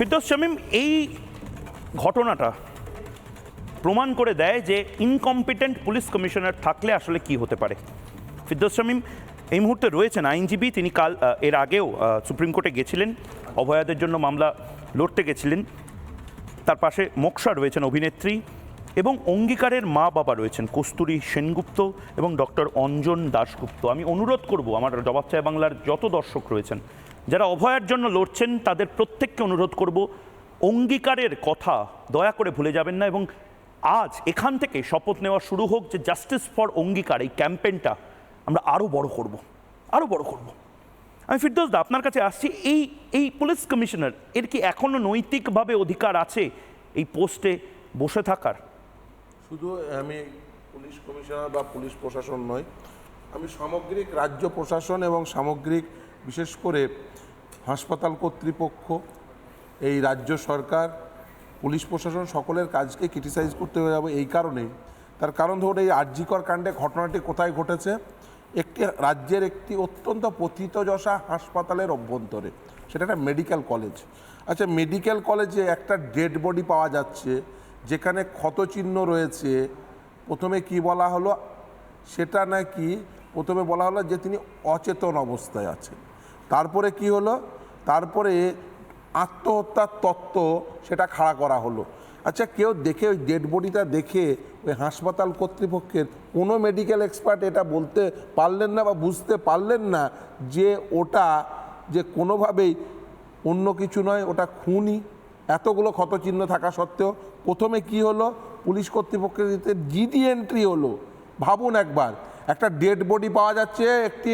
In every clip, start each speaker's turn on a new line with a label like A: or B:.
A: ফিরদৌস শামীম, এই ঘটনাটা প্রমাণ করে দেয় যে ইনকম্পিটেন্ট পুলিশ কমিশনার থাকলে আসলে কি হতে পারে। ফিরদৌস শামীম, এই মুহূর্তে রয়েছেন আইনজীবী, তিনি কাল এর আগেও সুপ্রিম কোর্টে গেছিলেন, অভয়াদের জন্য মামলা লড়তে গেছিলেন। তার পাশে মোক্ষা রয়েছেন অভিনেত্রী এবং অঙ্গীকারের মা বাবা রয়েছেন, কস্তুরী সেনগুপ্ত এবং ডক্টর অঞ্জন দাশগুপ্ত। আমি অনুরোধ করব, আমার জবাব চায় বাংলার যত দর্শক রয়েছেন যারা অভয়ার জন্য লড়ছেন, তাদের প্রত্যেককে অনুরোধ করব, অঙ্গীকারের কথা দয়া করে ভুলে যাবেন না এবং আজ এখান থেকে শপথ নেওয়া শুরু হোক যে জাস্টিস ফর অঙ্গীকার এই ক্যাম্পেনটা আমরা আরও বড় করব আরও বড় করব। আমি ফিরদৌস দা, আপনার কাছে আসছি। এই এই পুলিশ কমিশনার, এর কি এখনও নৈতিকভাবে অধিকার আছে এই পোস্টে বসে থাকার?
B: শুধু আমি পুলিশ কমিশনার বা পুলিশ প্রশাসন নয়, আমি সামগ্রিক রাজ্য প্রশাসন এবং সামগ্রিক বিশেষ করে হাসপাতাল কর্তৃপক্ষ, এই রাজ্য সরকার, পুলিশ প্রশাসন সকলের কাজকে ক্রিটিসাইজ করতে হয়ে যাবে এই কারণেই তার কারণ ধরুন এই আর্জিকর কাণ্ডে ঘটনাটি কোথায় ঘটেছে? একটি রাজ্যের একটি অত্যন্ত পথিতযশা হাসপাতালের অভ্যন্তরে, সেটা একটা মেডিকেল কলেজ। আচ্ছা মেডিকেল কলেজে একটা ডেড বডি পাওয়া যাচ্ছে, যেখানে ক্ষতচিহ্ন রয়েছে। প্রথমে কি বলা হলো? সেটা নাকি প্রথমে বলা হলো যে তিনি অচেতন অবস্থায় আছেন। তারপরে কি হলো? তারপরে আত্মহত্যার তত্ত্ব সেটা খাড়া করা হলো। আচ্ছা কেউ দেখে ওই ডেড বডিটা দেখে ওই হাসপাতাল কর্তৃপক্ষের কোনো মেডিকেল এক্সপার্ট এটা বলতে পারলেন না বা বুঝতে পারলেন না যে ওটা যে কোনোভাবেই অন্য কিছু নয়, ওটা খুনই এতগুলো ক্ষতচিহ্ন থাকা সত্ত্বেও প্রথমে কি হলো? পুলিশ কর্তৃপক্ষের জিডি এন্ট্রি হলো। ভাবুন একবার, একটা ডেড বডি পাওয়া যাচ্ছে, একটি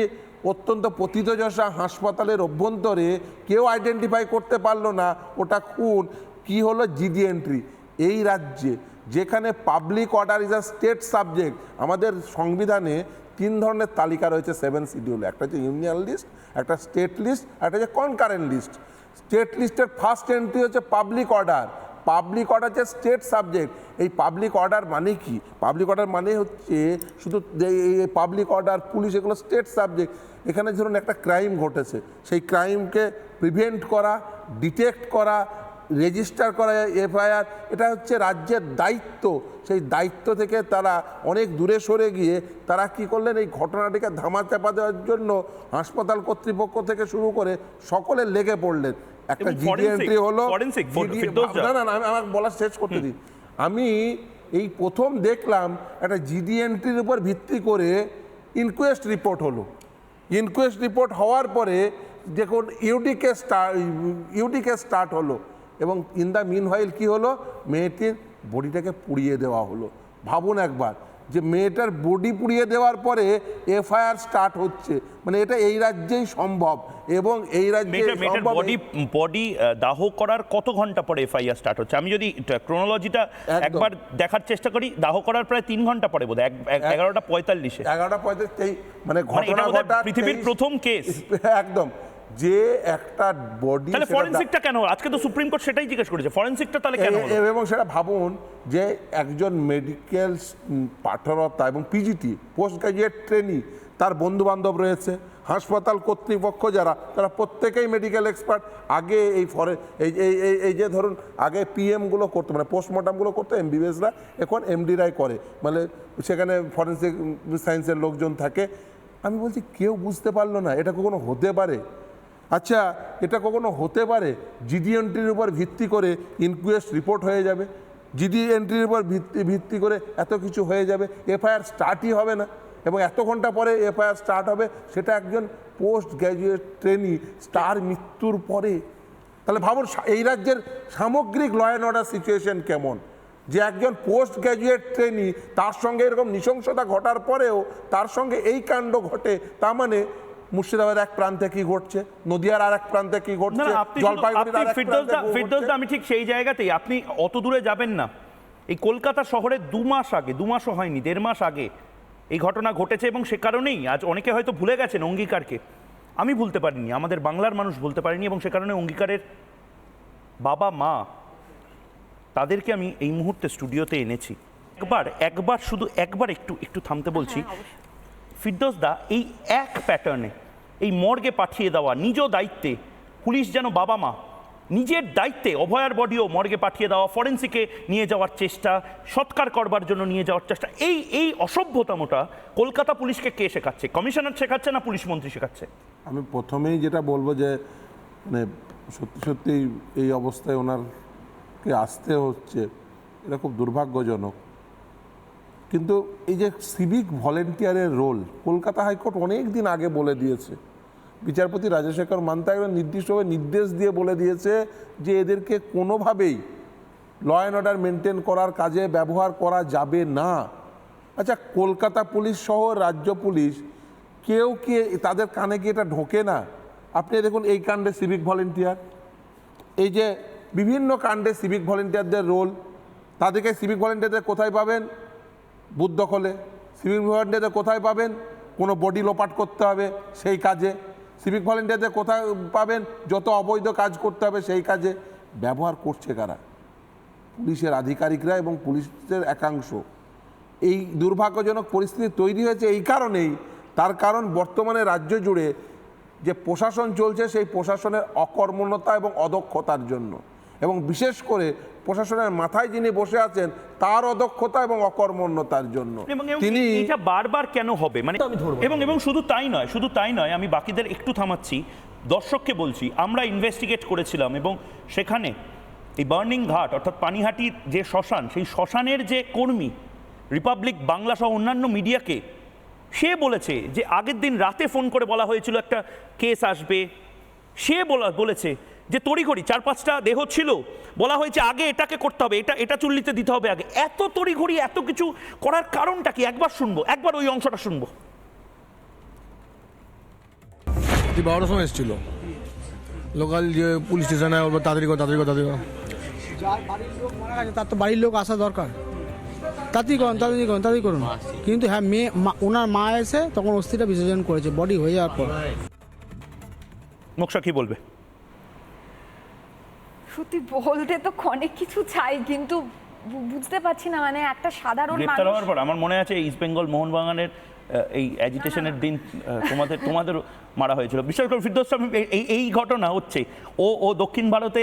B: অত্যন্ত পতিতযশা হাসপাতালের অভ্যন্তরে কেউ আইডেন্টিফাই করতে পারল না, ওটা খুন। কি হলো? জিডি এন্ট্রি এই রাজ্যে, যেখানে public order is a state subject আমাদের সংবিধানে তিন ধরনের তালিকা রয়েছে সেভেন শিডিউল একটা হচ্ছে ইউনিয়ন লিস্ট একটা স্টেট লিস্ট একটা হচ্ছে কনকারেন্ট লিস্ট স্টেট লিস্টের ফার্স্ট এন্ট্রি হচ্ছে পাবলিক অর্ডার পাবলিক অর্ডার হচ্ছে স্টেট সাবজেক্ট এই পাবলিক অর্ডার মানে কি? পাবলিক অর্ডার মানে হচ্ছে শুধু পাবলিক অর্ডার পুলিশ এগুলো স্টেট সাবজেক্ট এখানে ধরুন একটা ক্রাইম ঘটেছে। সেই ক্রাইমকে প্রিভেন্ট করা ডিটেক্ট করা রেজিস্টার করা এফআইআর এটা হচ্ছে রাজ্যের দায়িত্ব। সেই দায়িত্ব থেকে তারা অনেক দূরে সরে গিয়ে তারা কি করলেন? এই ঘটনাটিকে ধামাচাপা দেওয়ার জন্য হাসপাতাল কর্তৃপক্ষ থেকে শুরু করে সকলে লেগে পড়লেন। একটা জিডি এন্ট্রি হলো। না না আমাকে বলার শেষ করতে দিন আমি এই প্রথম দেখলাম একটা জিডি এন্ট্রির উপর ভিত্তি করে ইনকোয়েস্ট রিপোর্ট হলো। ইনকোয়েস্ট রিপোর্ট হওয়ার পরে দেখুন UD case UD case start হলো এবং ইন দ্য মিন হোয়াইল কী হলো? মেয়েটির বডিটাকে পুড়িয়ে দেওয়া হলো। ভাবুন একবার। যে মেয়েটার বডি পুড়িয়ে দেওয়ার পরে এফআইআর স্টার্ট হচ্ছে। মানে এটা এই রাজ্যেই সম্ভব এবং এই রাজ্যে
A: বডি বডি দাহ করার কত ঘণ্টা পরে এফআইআর স্টার্ট হচ্ছে? আমি যদি ক্রোনোলজিটা একবার দেখার চেষ্টা করি দাহ করার প্রায় তিন ঘণ্টা পরে বোধ এগারোটা পঁয়তাল্লিশে।
B: এগারোটা তেই মানে
A: মানে
B: ঘটনা ঘটা
A: পৃথিবীর প্রথম কেস
B: একদম। যে একটা বডি
A: তাহলে ফরেন্সিকটা কেন আজকে তো সুপ্রিম কোর্ট সেটাই জিজ্ঞেস করেছে। ফরেন্সিকটা তাহলে কেন
B: এবং সেটা ভাবুন যে একজন মেডিকেল পাঠরতা এবং পিজিটি পোস্ট গ্রাজুয়েট ট্রেনি তার বন্ধু বান্ধব রয়েছে হাসপাতাল কর্তৃপক্ষ যারা তারা প্রত্যেকেই মেডিকেল এক্সপার্ট আগে এই ফরে এই এই এই- যে ধরুন আগে পিএমগুলো করতো মানে পোস্টমর্টমগুলো করতো এমবিবিএসরা এখন এমডিরাই করে। মানে সেখানে ফরেন্সিক সায়েন্সের লোকজন থাকে। আমি বলছি কেউ বুঝতে পারল না এটা কখনো হতে পারে? আচ্ছা এটা কখনো হতে পারে? জিডি এন্ট্রির উপর ভিত্তি করে ইনকোয়েস্ট রিপোর্ট হয়ে যাবে। জিডি এন্ট্রির উপর ভিত্তি ভিত্তি করে এত কিছু হয়ে যাবে। এফআইআর স্টার্টই হবে না। এবং এত ঘণ্টা পরে এফআইআর স্টার্ট হবে, সেটা একজন পোস্ট গ্র্যাজুয়েট ট্রেনি স্টার মৃত্যুর পরে। তাহলে ভাবুন এই রাজ্যের সামগ্রিক ল অ্যান্ড অর্ডার সিচুয়েশন কেমন? যে একজন পোস্ট গ্র্যাজুয়েট ট্রেনি তার সঙ্গে এরকম নৃশংসতা ঘটার পরেও তার সঙ্গে এই কাণ্ড ঘটে, তার মানে মুর্শিদাবাদের এক প্রান্তে কি ঘটছে? নদিয়ার আর এক প্রান্তে কি ঘটছে? জলপাইগুড়ির আর এক প্রান্তে
A: আমি ঠিক সেই জায়গাতেই। আপনি অত দূরে যাবেন না। এই কলকাতা শহরে দু মাস আগে দু মাসও হয়নি দেড় মাস আগে এই ঘটনা ঘটেছে এবং সে কারণেই আজ অনেকে হয়তো ভুলে গেছেন অঙ্গীকারকে। আমি ভুলতে পারিনি আমাদের বাংলার মানুষ ভুলতে পারিনি এবং সে কারণে অঙ্গীকারের বাবা মা তাদেরকে আমি এই মুহূর্তে স্টুডিওতে এনেছি। একবার একবার শুধু একবার একটু একটু থামতে বলছি। ফিরদৌস দা এই এক প্যাটার্নে এই মর্গে পাঠিয়ে দেওয়া নিজ দায়িত্বে পুলিশ যেন বাবা মা নিজের দায়িত্বে অভয়ার বডিও মর্গে পাঠিয়ে দেওয়া, ফরেন্সিকে নিয়ে যাওয়ার চেষ্টা, সৎকার করবার জন্য নিয়ে যাওয়ার চেষ্টা, এই এই অসভ্যতামোটা কলকাতা পুলিশকে কে শেখাচ্ছে? কমিশনার শেখাচ্ছে না পুলিশ মন্ত্রী শেখাচ্ছে?
B: আমি প্রথমেই যেটা বলব যে মানে সত্যি সত্যি এই অবস্থায় ওনারকে আসতে হচ্ছে, এটা খুব দুর্ভাগ্যজনক। কিন্তু এই যে সিভিক ভলেন্টিয়ারের রোল কলকাতা হাইকোর্ট অনেক দিন আগে বলে দিয়েছে। বিচারপতি রাজশেখর মান্তা একদম নির্দিষ্টভাবে নির্দেশ দিয়ে বলে দিয়েছে যে এদেরকে কোনোভাবেই ল অ্যান্ড অর্ডার মেনটেন করার কাজে ব্যবহার করা যাবে না। আচ্ছা কলকাতা পুলিশ সহ রাজ্য পুলিশ, কেউ কি তাদের কানে কি এটা ঢোকে না? আপনি দেখুন এই কাণ্ডে সিভিক ভলেন্টিয়ার এই যে বিভিন্ন কাণ্ডে সিভিক ভলেন্টিয়ারদের রোল তাদেরকে সিভিক ভলেন্টিয়ারদের কোথায় পাবেন? বুথ দখলে। সিভিক ভলেন্টিয়ারদের কোথায় পাবেন? কোনো বডি লোপাট করতে হবে সেই কাজে। সিভিক ভলেন্টিয়ারদের কোথায় পাবেন? যত অবৈধ কাজ করতে হবে সেই কাজে। ব্যবহার করছে কারা? পুলিশের আধিকারিকরা এবং পুলিশের একাংশ। এই দুর্ভাগ্যজনক পরিস্থিতি তৈরি হয়েছে এই কারণেই। তার কারণ বর্তমানে রাজ্য জুড়ে যে প্রশাসন চলছে সেই প্রশাসনের অকর্মণ্যতা এবং অদক্ষতার জন্য। এবং বিশেষ করে প্রশাসনের মাথায় যিনি বসে আছেন তার অদক্ষতা এবং অকর্মণ্যতার জন্য।
A: এবং এবং
B: তিনি
A: এটা বারবার কেন হবে? মানে
C: আমি ধরবো।
A: এবং এবং শুধু তাই নয় শুধু তাই নয় আমি বাকিদের একটু থামাচ্ছি। দর্শককে বলছি আমরা ইনভেস্টিগেট করেছিলাম এবং সেখানে এই বার্নিং ঘাট অর্থাৎ পানিহাটির যে শ্মশান সেই শ্মশানের যে কর্মী রিপাবলিক বাংলা সহ অন্যান্য মিডিয়াকে সে বলেছে যে আগের দিন রাতে ফোন করে বলা হয়েছিল একটা কেস আসবে। সে বলা বলেছে যে তড়িঘড়ি চার পাঁচটা দেহ ছিল বলা হয়েছে আগে এটাকে করতে হবে এটা এটা চুল্লিতে দিতে হবে আগে। এত তড়িঘড়ি এত কিছু করার কারণটা কি? একবার শুনব একবার ওই অংশটা শুনব।
D: বারোটার সময় এসেছিল। লোকাল যে পুলিশ স্টেশনে তাড়াতাড়ি করো তাড়াতাড়ি করো তাড়াতাড়ি করো।
E: বাড়ির লোক মারা গেছে তার তো বাড়ির লোক আসা দরকার। তাড়াতাড়ি করুন তাড়াতাড়ি করুন তাড়াতাড়ি করুন। কিন্তু হ্যাঁ মেয়ে মা- ওনার মা এসে তখন অস্থিটা বিসর্জন করেছে বডি হয়ে যাওয়ার পর।
A: মোক্ষা কি বলবে?
F: সত্যি বলতে তো অনেক কিছু চাই কিন্তু বুঝতে পারছি না মানে একটা সাধারণ
A: গ্রেপ্তার হওয়ার পর আমার মনে আছে ইস্ট বেঙ্গল মোহনবাগানের এই অ্যাজিটেশনের দিন তোমাদের তোমাদেরও মারা হয়েছিল। বিশেষ করে ফিরদৌস স্বামী এই- এই ঘটনা হচ্ছে ও ও দক্ষিণ ভারতে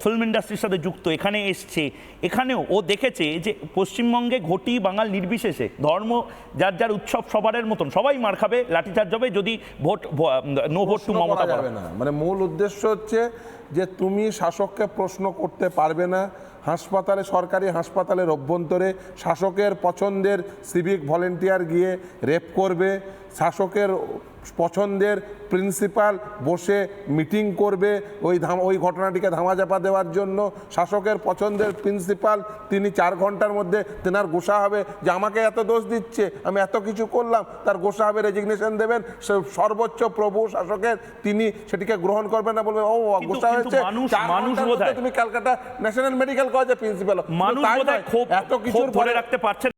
A: ফিল্ম ইন্ডাস্ট্রির সাথে যুক্ত এখানে এসছে। এখানেও ও দেখেছে যে পশ্চিমবঙ্গে ঘটি বাঙাল নির্বিশেষে ধর্ম যার যার উৎসব সবারের মতন সবাই মার খাবে লাঠিচার্জ হবে যদি vote no vote to Mamata
B: যাবে না। মানে মূল উদ্দেশ্য হচ্ছে যে তুমি শাসককে প্রশ্ন করতে পারবে না, হাসপাতালে, সরকারি হাসপাতালের অভ্যন্তরে শাসকের পছন্দের সিভিক ভলেন্টিয়ার গিয়ে রেপ করবে, শাসকের পছন্দের প্রিন্সিপাল বসে মিটিং করবে ওই ধাম ওই ঘটনাটিকে ধামাচাপা দেওয়ার জন্য। শাসকের পছন্দের প্রিন্সিপাল তিনি চার ঘণ্টার মধ্যে তেনার গোসা হবে যে আমাকে এত দোষ দিচ্ছে আমি এত কিছু করলাম তার গোসা হবে রেজিগনেশন দেবেন সর্বোচ্চ প্রভু শাসকের তিনি সেটিকে গ্রহণ করবেন না বলবেন ও গোসা হয়েছে তুমি ক্যালকাটা ন্যাশনাল মেডিকেল কলেজের প্রিন্সিপাল।
A: মানুষ
B: এত কিছু
A: ধরে রাখতে পারছে